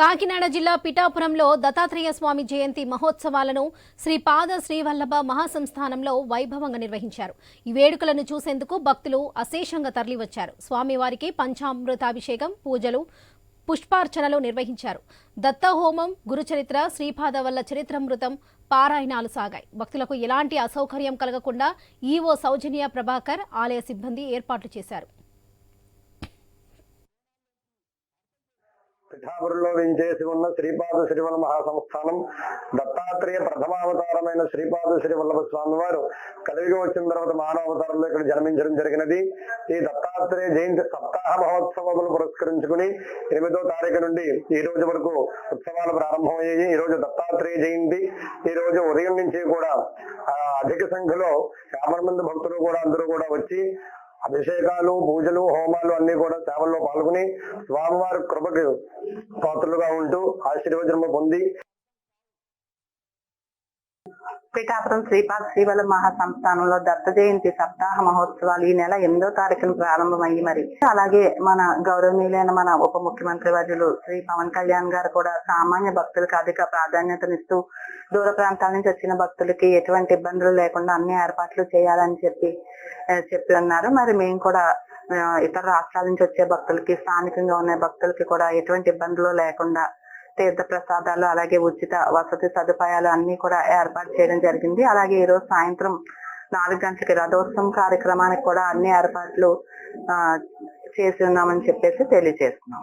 కాకినాడ జిల్లా పిఠాపురంలో దత్తాత్రేయ స్వామి జయంతి మహోత్సవాలను శ్రీపాద శ్రీవల్లభ మహాసంస్థానంలో వైభవంగా నిర్వహించారు. ఈ వేడుకలను చూసేందుకు భక్తులు అశేషంగా తరలివచ్చారు. స్వామివారికి పంచామృతాభిషేకం పూజలు పుష్పార్చనలు నిర్వహించారు. దత్తహోమం గురుచరిత్ర శ్రీపాద వల్ల చరిత్రమృతం పారాయణాలు సాగాయి. భక్తులకు ఎలాంటి అసౌకర్యం కలగకుండా ఈవో సౌజన్య ప్రభాకర్ ఆలయ సిబ్బంది ఏర్పాట్లు చేశారు. పిఠాపురిలో వించేసి ఉన్న శ్రీపాద శ్రీవల్ల మహాసంస్థానం దత్తాత్రేయ ప్రథమావతారమైన శ్రీపాద శ్రీవల్లభ స్వామి వారు కలిగి వచ్చిన తర్వాత మానవావతారంలో ఇక్కడ జన్మించడం జరిగినది. ఈ దత్తాత్రేయ జయంతి సప్తాహ మహోత్సవములు పురస్కరించుకుని ఎనిమిదో తారీఖు నుండి ఈ రోజు వరకు ఉత్సవాలు ప్రారంభమయ్యాయి. ఈ రోజు దత్తాత్రేయ జయంతి. ఈ రోజు ఉదయం నుంచి కూడా అధిక సంఖ్యలో యాభై మంది భక్తులు కూడా అందరూ కూడా వచ్చి అభిషేకాలు పూజలు హోమాలు అన్ని కూడా సేవల్లో పాల్గొని స్వామివారి కృపకు పాత్రలుగా ఉంటూ ఆశీర్వచనము పొంది పిఠాపురం శ్రీపాద శ్రీవల మహాసంస్థానంలో దత్త జయంతి సప్తాహ మహోత్సవాలు ఈ నెల ఎనిమిదో తారీఖున ప్రారంభమయ్యి మరి. అలాగే మన గౌరవనీయులైన మన ఉప ముఖ్యమంత్రి వర్యులు శ్రీ పవన్ కళ్యాణ్ గారు కూడా సామాన్య భక్తులకు అధిక ప్రాధాన్యతనిస్తూ దూర ప్రాంతాల నుంచి వచ్చిన భక్తులకి ఎటువంటి ఇబ్బందులు లేకుండా అన్ని ఏర్పాట్లు చేయాలని చెప్పి చెప్పి ఉన్నారు మరి మేము కూడా ఇతర రాష్ట్రాల నుంచి వచ్చే భక్తులకి స్థానికంగా ఉన్న భక్తులకి కూడా ఎటువంటి ఇబ్బందులు లేకుండా తీర్థ ప్రసాదాలు అలాగే ఉచిత వసతి సదుపాయాలు అన్ని కూడా ఏర్పాటు చేయడం జరిగింది. అలాగే ఈ రోజు సాయంత్రం నాలుగు గంటలకి రథోత్సవం కార్యక్రమానికి కూడా అన్ని ఏర్పాట్లు ఆ, చేసి ఉన్నామని చెప్పేసి తెలియజేస్తున్నాం.